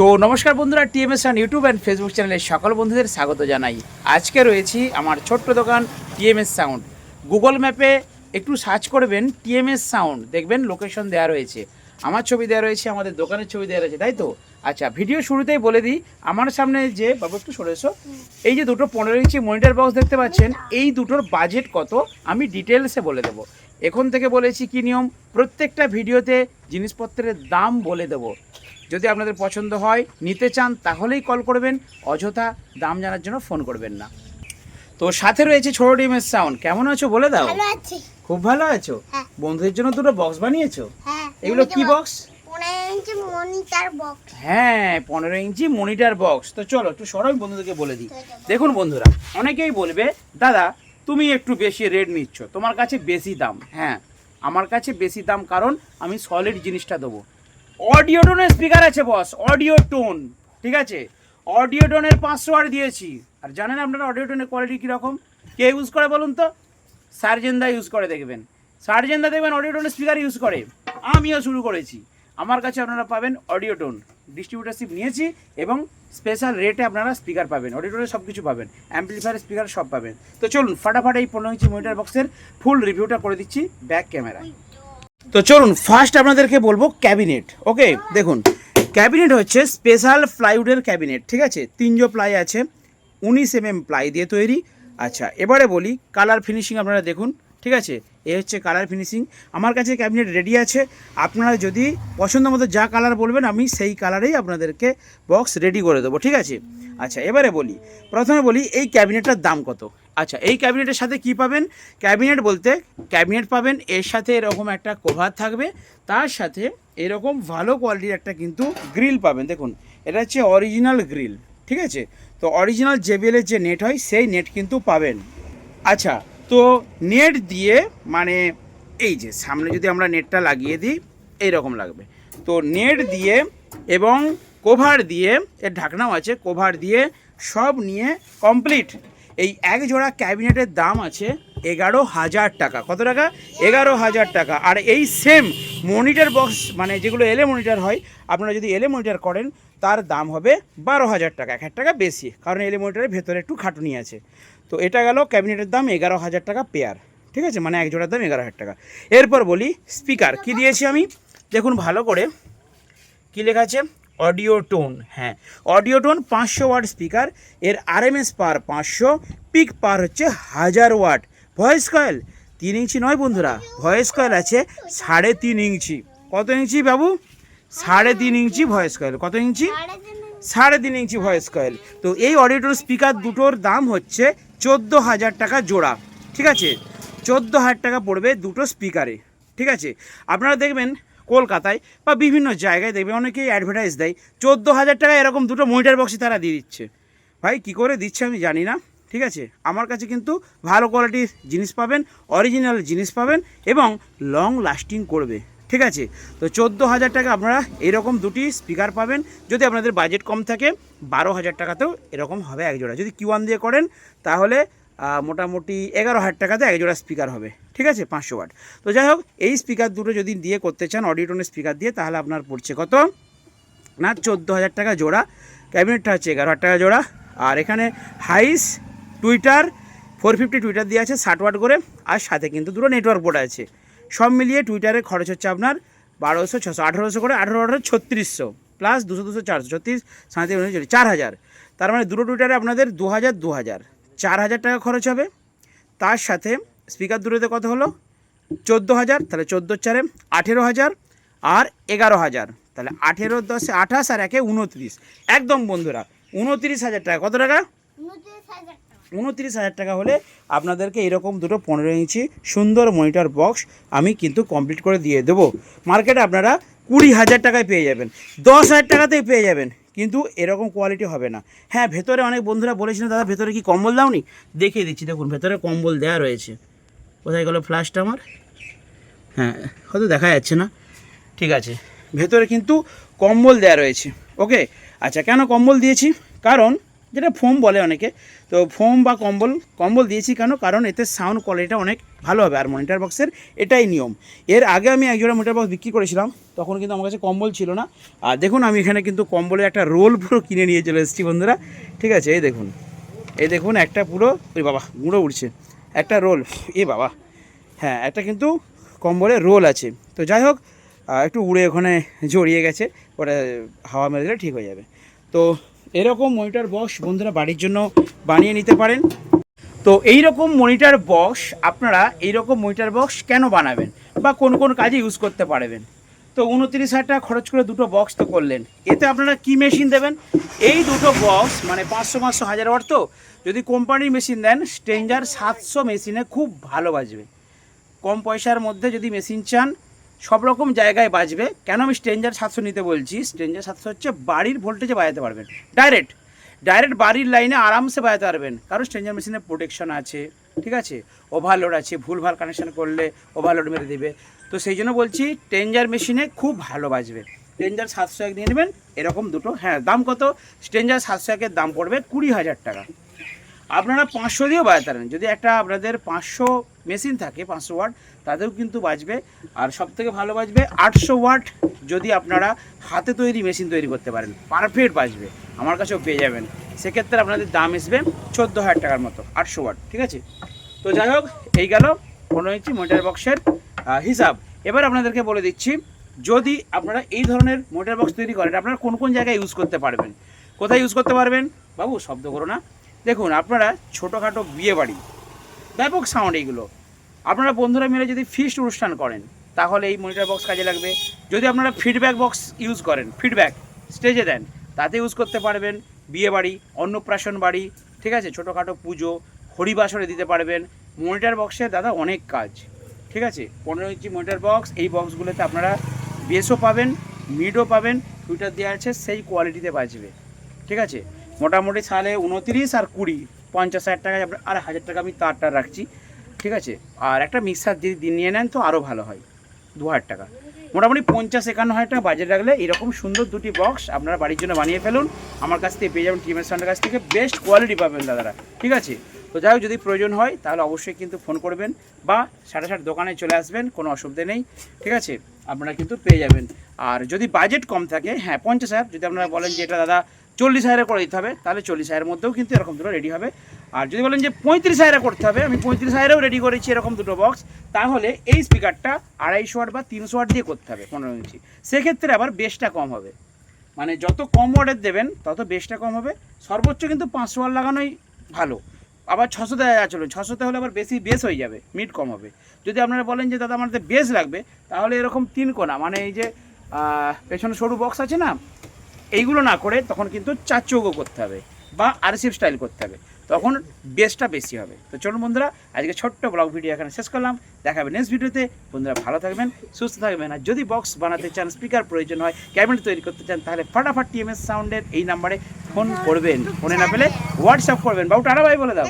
So নমস্কার বন্ধুরা TMS on YouTube and Facebook চ্যানেলে সকল বন্ধুদের স্বাগত জানাই। আজকে রয়েছি আমার ছোট্ট দোকান টিএমএস সাউন্ড গুগল ম্যাপে একটু সার্চ করবেন টিএমএস সাউন্ড দেখবেন লোকেশন দেওয়া রয়েছে। আমার ছবি দেওয়া রয়েছে, আমাদের দোকানের ছবি দেওয়া রয়েছে, তাই তো? আচ্ছা ভিডিও শুরুতেই বলে দিই, আমার সামনে যে, বাবু একটু সরে এসো। এই যে দুটো পনেরো ইঞ্চি মনিটর বক্স দেখতে পাচ্ছেন, এই দুটোর বাজেট কত আমি ডিটেলসে বলে দেবো। এখন থেকে বলেছি কি নিয়ম, প্রত্যেকটা ভিডিওতে জিনিসপত্রের দাম বলে দেবো। যদি আপনাদের পছন্দ হয় নিতে চান তাহলেই কল করবেন। অযথা দাম জানার জন্য ফোন করবেন না। তো সাথে রয়েছে ছোট ডিমের সাউন্ড কেমন আছো বলে দাও। খুব ভালো আছো? হ্যাঁ। বন্ধুদের জন্য দুটো বক্স বানিয়েছো? হ্যাঁ এগুলো কি বক্স পনেরো ইঞ্চি মনিটার হ্যাঁ পনেরো ইঞ্চি মনিটর বক্স তো চলো একটু সরই বন্ধুদেরকে বলে দিই। দেখুন বন্ধুরা অনেকেই বলবে দাদা তুমি একটু বেশি রেট নিচ্ছ। তোমার কাছে বেশি দাম। হ্যাঁ আমার কাছে বেশি দাম কারণ আমি সলিড জিনিসটা দেবো। অডিও টোনের স্পিকার আছে বস অডিও টোন ঠিক আছে? অডিও টোনের পাঁচশো আর দিয়েছি। আর জানেন আপনারা অডিও টোনের কোয়ালিটি কীরকম? কে ইউজ করে বলুন তো? সার্জেনদা ইউজ করে দেখবেন। সার্জেনদা দেখবেন অডিও টোনের স্পিকার ইউজ করে। আমিও শুরু করেছি। আমার কাছে আপনারা পাবেন অডিও টোন ডিস্ট্রিবিউটারশিপ নিয়েছি এবং স্পেশাল রেটে আপনারা স্পিকার পাবেন। অডিও টোনে সব কিছু পাবেন। অ্যাম্পলিফায়ার স্পিকার সব পাবেন। তো চলুন, ফাটাফাট এই পনেরো ইঞ্চি মনিটার বক্সের ফুল রিভিউটা করে দিচ্ছি ব্যাক ক্যামেরায় তো চলুন ফার্স্ট আপনাদেরকে বলব ক্যাবিনেট ওকে দেখুন ক্যাবিনেট হচ্ছে স্পেশাল প্লাইউডের ক্যাবিনেট ঠিক আছে? তিনজো প্লাই আছে, উনিশ এম এম প্লাই দিয়ে তৈরি। আচ্ছা এবারে বলি কালার ফিনিশিং আপনারা দেখুন, ঠিক আছে? এ হচ্ছে কালার ফিনিশিং আমার কাছে ক্যাবিনেট রেডি আছে। আপনারা যদি পছন্দ মতো যা কালার বলবেন, আমি সেই কালারেই আপনাদেরকে বক্স রেডি করে দেবো, ঠিক আছে? আচ্ছা এবারে বলি, প্রথমে বলি, এই ক্যাবিনেটটার দাম কত? আচ্ছা এই ক্যাবিনেটের সাথে কি পাবেন? ক্যাবিনেট বলতে ক্যাবিনেট পাবেন, এর সাথে এরকম একটা কভার থাকবে, তার সাথে এরকম ভালো কোয়ালিটির একটা কিন্তু গ্রিল পাবেন। দেখুন, এটা হচ্ছে অরিজিনাল গ্রিল, ঠিক আছে? তো অরিজিনাল জেবিএলের যে নেট হয়, সেই নেট কিন্তু পাবেন। আচ্ছা তো নেট দিয়ে মানে এই যে সামনে যদি আমরা নেটটা লাগিয়ে দিই এই রকম লাগবে। তো নেট দিয়ে এবং কোভার দিয়ে, এর ঢাকনাও আছে, কোভার দিয়ে সব নিয়ে কমপ্লিট এই এক জোড়া ক্যাবিনেটের দাম আছে এগারো হাজার টাকা। কত টাকা? এগারো হাজার টাকা। আর এই সেম মনিটর বক্স মানে যেগুলো এলে মনিটর হয়, আপনারা যদি এলে মনিটর করেন, তার দাম হবে বারো হাজার টাকা। এক হাজার টাকা বেশি, কারণ এলে মনিটরের ভেতরে একটু খাটুনি আছে। তো এটা গেল ক্যাবিনেটের দাম এগারো হাজার টাকা পেয়ার ঠিক আছে? মানে এক জোড়ার দাম এগারো হাজার টাকা। এরপর বলি স্পিকার কি দিয়েছি আমি? দেখুন ভালো করে। কি লেখা আছে? অডিও টোন হ্যাঁ অডিও টোন পাঁচশো ওয়াট স্পিকার, এর আরএমএস পার পাঁচশো, পিক পার হচ্ছে হাজার ওয়াট। ভয়েস কয়েল তিন ইঞ্চি নয় বন্ধুরা, ভয়েস কয়েল আছে সাড়ে তিন ইঞ্চি। কত ইঞ্চি বাবু? সাড়ে তিন ইঞ্চি ভয়েস কয়েল। কত ইঞ্চি? সাড়ে তিন ইঞ্চি ভয়েস কয়েল। তো এই অডিওটোর স্পিকার দুটোর দাম হচ্ছে চোদ্দ হাজার টাকা জোড়া, ঠিক আছে? চোদ্দ হাজার টাকা পড়বে দুটো স্পিকারে, ঠিক আছে? আপনারা দেখবেন কলকাতায় বা বিভিন্ন জায়গায় দেখবে, অনেকেই অ্যাডভার্টাইজ দেয় চোদ্দ হাজার টাকা এরকম দুটো মনিটার বক্সই তারা দিয়ে দিচ্ছে। ভাই, কী করে দিচ্ছে আমি জানি না, ঠিক আছে? আমার কাছে কিন্তু ভালো কোয়ালিটির জিনিস পাবেন অরিজিনাল জিনিস পাবেন এবং লং লাস্টিং করবে, ঠিক আছে? তো চোদ্দ হাজার টাকা আপনারা এরকম দুটি স্পিকার পাবেন, যদি আপনাদের বাজেট কম থাকে বারো হাজার টাকাতেও এরকম হবে এক জোড়া যদি কিউ ওয়ান দিয়ে করেন, তাহলে মোটামুটি এগারো হাজার টাকাতে এক জোড়া স্পিকার হবে। ঠিক আছে? পাঁচশো ওয়াট। তো যাই হোক, এই স্পিকার দুটো যদি দিয়ে করতে চান অডিওটোনের স্পিকার দিয়ে, তাহলে আপনার পড়ছে কত? না, চোদ্দ হাজার টাকা জোড়া। ক্যাবিনেটটা হচ্ছে এগারো হাজার টাকা জোড়া। আর এখানে highs tweeter four fifty tweeter দিয়ে আছে, ষাট ওয়াট করে। আর সাথে কিন্তু দুটো নেটওয়ার্ক বোর্ড আছে। সব মিলিয়ে টুইটারে খরচ হচ্ছে আপনার বারোশো, ছশো, আঠেরোশো করে, আঠেরো আঠেরো ছত্রিশশো। প্লাস দুশো দুশো, চারশো, ছত্রিশ, সাঁত্রিশ চার হাজার। তার মানে দুটো টুইটারে আপনাদের দু হাজার দু হাজার। চার হাজার টাকা খরচ হবে। তার সাথে স্পিকার দুটোতে কত হলো? চোদ্দ হাজার তাহলে চোদ্দ চারে আঠেরো হাজার আর এগারো হাজার তাহলে আঠেরো দশে আঠাশ আর একে উনত্রিশ। একদম বন্ধুরা উনত্রিশ হাজার টাকা। কত টাকা? উনত্রিশ হাজার টাকা হলে আপনাদেরকে এরকম দুটো পনেরো ইঞ্চি সুন্দর মনিটর বক্স আমি কিন্তু কমপ্লিট করে দিয়ে দেবো। মার্কেটে আপনারা কুড়ি হাজার টাকায় পেয়ে যাবেন। দশ হাজার টাকাতেই পেয়ে যাবেন। কিন্তু এরকম কোয়ালিটি হবে না। হ্যাঁ ভেতরে অনেক বন্ধুরা বলেছিল, দাদা, ভেতরে কি কম্বল দাওনি? দেখিয়ে দিচ্ছি, দেখুন, ভেতরে কম্বল দেওয়া রয়েছে। কোথায় গেলো ফ্ল্যাশটা আমার? হ্যাঁ হয়তো দেখা যাচ্ছে না। ঠিক আছে, ভেতরে কিন্তু কম্বল দেওয়া রয়েছে। ওকে আচ্ছা কেন কম্বল দিয়েছি? কারণ যেটা ফোম বলে অনেকে। তো ফোম বা কম্বল কম্বল দিয়েছি কেন? কারণ এতে সাউন্ড কোয়ালিটিটা অনেক ভালো হবে। আর মনিটার বক্সের এটাই নিয়ম। এর আগে আমি একজোড়া মনিটার বক্স বিক্রি করেছিলাম। তখন কিন্তু আমার কাছে কম্বল ছিল না। আর দেখুন, আমি এখানে কিন্তু কম্বলের একটা রোল পুরো কিনে নিয়ে চলে এসেছি বন্ধুরা। ঠিক আছে, এই দেখুন। এই দেখুন, একটা পুরো, ওই বাবা, গুঁড়ো উঠছে একটা রোল এ বাবা। হ্যাঁ একটা কিন্তু কম্বলের রোল আছে। তো যাই হোক একটু উড়ে ওখানে জড়িয়ে গেছে। ওটা হাওয়া মেরে দিলে ঠিক হয়ে যাবে। তো এরকম মনিটর বক্স বন্ধুরা বাড়ির জন্য বানিয়ে নিতে পারেন। তো এই রকম মনিটর বক্স আপনারা এই রকম মনিটর বক্স কেন বানাবেন বা কোন কোন কাজে ইউজ করতে পারবেন? তো উনত্রিশ হাজার টাকা খরচ করে দুটো বক্স তো করলেন। এতে আপনারা কি মেশিন দেবেন? এই দুটো বক্স মানে পাঁচশো পাঁচশো হাজার তো, যদি কোম্পানির মেশিন দেন স্ট্রেঞ্জার সাতশো মেশিনে খুব ভালো বাজবে। কম পয়সার মধ্যে যদি মেশিন চান সব রকম জায়গায় বাজবে। কেন আমি স্ট্রেঞ্জার সাতশো নিতে বলছি? স্ট্রেঞ্জার সাতশো হচ্ছে বাড়ির ভোল্টেজে বাজাতে পারবেন। ডাইরেক্ট ডাইরেক্ট বাড়ির লাইনে আরামসে বাজাতে পারবেন। কারণ স্ট্রেঞ্জার মেশিনে প্রোটেকশন আছে, ঠিক আছে? ওভারলোড আছে, ভুলভাল কানেকশন করলে ওভারলোড মেরে দেবে। তো সেই জন্য বলছি স্ট্রেঞ্জার মেশিনে খুব ভালো বাজবে। স্ট্রেঞ্জার সাতশো এক নিয়ে নেবেন, এরকম দুটো হ্যাঁ দাম কত? স্ট্রেঞ্জার সাতশো একের দাম পড়বে কুড়ি হাজার টাকা। আপনারা পাঁচশো দিয়েও বাজাতে পারেন। যদি একটা আপনাদের পাঁচশো মেশিন থাকে, পাঁচশো ওয়াট, তাতেও কিন্তু বাজবে। আর সব থেকে ভালো বাজবে আটশো ওয়াট যদি আপনারা হাতে তৈরি মেশিন তৈরি করতে পারেন। পারফেক্ট বাজবে, আমার কাছেও পেয়ে যাবেন। সেক্ষেত্রে আপনাদের দাম আসবে চোদ্দ হাজার টাকার মতো, আটশো ওয়াট, ঠিক আছে? তো যাই হোক, এই গেল পনেরো ইঞ্চি মোটার বক্সের হিসাব। এবার আপনাদেরকে বলে দিচ্ছি, যদি আপনারা এই ধরনের মোটার বক্স তৈরি করেন, আপনারা কোন কোন জায়গায় ইউজ করতে পারবেন? কোথায় ইউজ করতে পারবেন? বাবু, শব্দ করো না। দেখুন, আপনারা ছোটোখাটো বিয়ে বাড়ি, ব্যাপক সাউন্ড এইগুলো। আপনারা বন্ধুরা মিলে যদি ফিস্ট অনুষ্ঠান করেন, তাহলে এই মনিটর বক্স কাজে লাগবে। যদি আপনারা ফিডব্যাক বক্স ইউজ করেন ফিডব্যাক স্টেজে দেন, তাতে ইউজ করতে পারবেন বিয়ে বাড়ি, অন্নপ্রাশন বাড়ি, ঠিক আছে? ছোটোখাটো পুজো, হরিবাসরে দিতে পারবেন। মনিটর বক্সে দাদা অনেক কাজ, ঠিক আছে? পনেরো ইঞ্চি মনিটর বক্স এই বক্সগুলোতে আপনারা বেসও পাবেন মিডও পাবেন টুইটার দেওয়া আছে, সেই কোয়ালিটিতে বাঁচবে ঠিক আছে? মোটামুটি সালে উনতিরিশ আর কুড়ি, পঞ্চাশ হাজার টাকায় আর হাজার টাকা আমি তারটা রাখছি। ঠিক আছে? আর একটা মিক্সার যদি নিয়ে নেন তো আরও ভালো হয়, দু হাজার টাকা। মোটামুটি পঞ্চাশ একান্ন হাজার টাকা বাজেট রাখলে এরকম সুন্দর দুটি বক্স আপনারা বাড়ির জন্য বানিয়ে ফেলুন। আমার কাছ থেকে পেয়ে যাবেন টিমের সাউন্ডের কাছ থেকে বেস্ট কোয়ালিটি পাবেন দাদারা, ঠিক আছে? তো যাই হোক, যদি প্রয়োজন হয় তাহলে অবশ্যই কিন্তু ফোন করবেন বা সাড়ে সাত দোকানে চলে আসবেন, কোনো অসুবিধা নেই, ঠিক আছে? আপনারা কিন্তু পেয়ে যাবেন। আর যদি বাজেট কম থাকে হ্যাঁ পঞ্চাশ হাজার, যদি আপনারা বলেন যে এটা দাদা চল্লিশ হাজারে করে দিতে হবে, তাহলে চল্লিশ হাজারের মধ্যেও কিন্তু এরকম দুটো রেডি হবে। আর যদি বলেন যে পঁয়ত্রিশ হাজারে করতে হবে, আমি পঁয়ত্রিশ হাজারেও রেডি করেছি এরকম দুটো বক্স তাহলে এই স্পিকারটা আড়াইশো ওয়াট বা তিনশো ওয়াট দিয়ে করতে হবে পনেরো ইঞ্চি। সেক্ষেত্রে আবার বেসটা কম হবে। মানে যত কম ওয়াটের দেবেন, তত বেসটা কম হবে। সর্বোচ্চ কিন্তু পাঁচশো ওয়াট লাগানোই ভালো। আবার ছশোতে চলবে ছশোতে হলে আবার বেশি বেস হয়ে যাবে মিট কম হবে। যদি আপনারা বলেন যে, দাদা আমাদের বেস লাগবে তাহলে এরকম তিন কোনা মানে এই যে পেছনে সরু বক্স আছে না, এইগুলো না করে তখন কিন্তু চার চৌকো করতে হবে, বা আরসিভ স্টাইল করতে হবে। তখন বেসটা বেশি হবে। তো চলুন বন্ধুরা, আজকে ছোট্ট ব্লগ ভিডিও এখানে শেষ করলাম। দেখা হবে নেক্সট ভিডিওতে বন্ধুরা, ভালো থাকবেন, সুস্থ থাকবেন। আর যদি বক্স বানাতে চান স্পিকার প্রয়োজন হয় ক্যাবিনেট তৈরি করতে চান, তাহলে ফাটাফাট টিএমএস সাউন্ডের এই নাম্বারে ফোন করবেন। ফোনে না পেলে হোয়াটসঅ্যাপ করবেন। বাবু টাটা ভাই বলে দাও।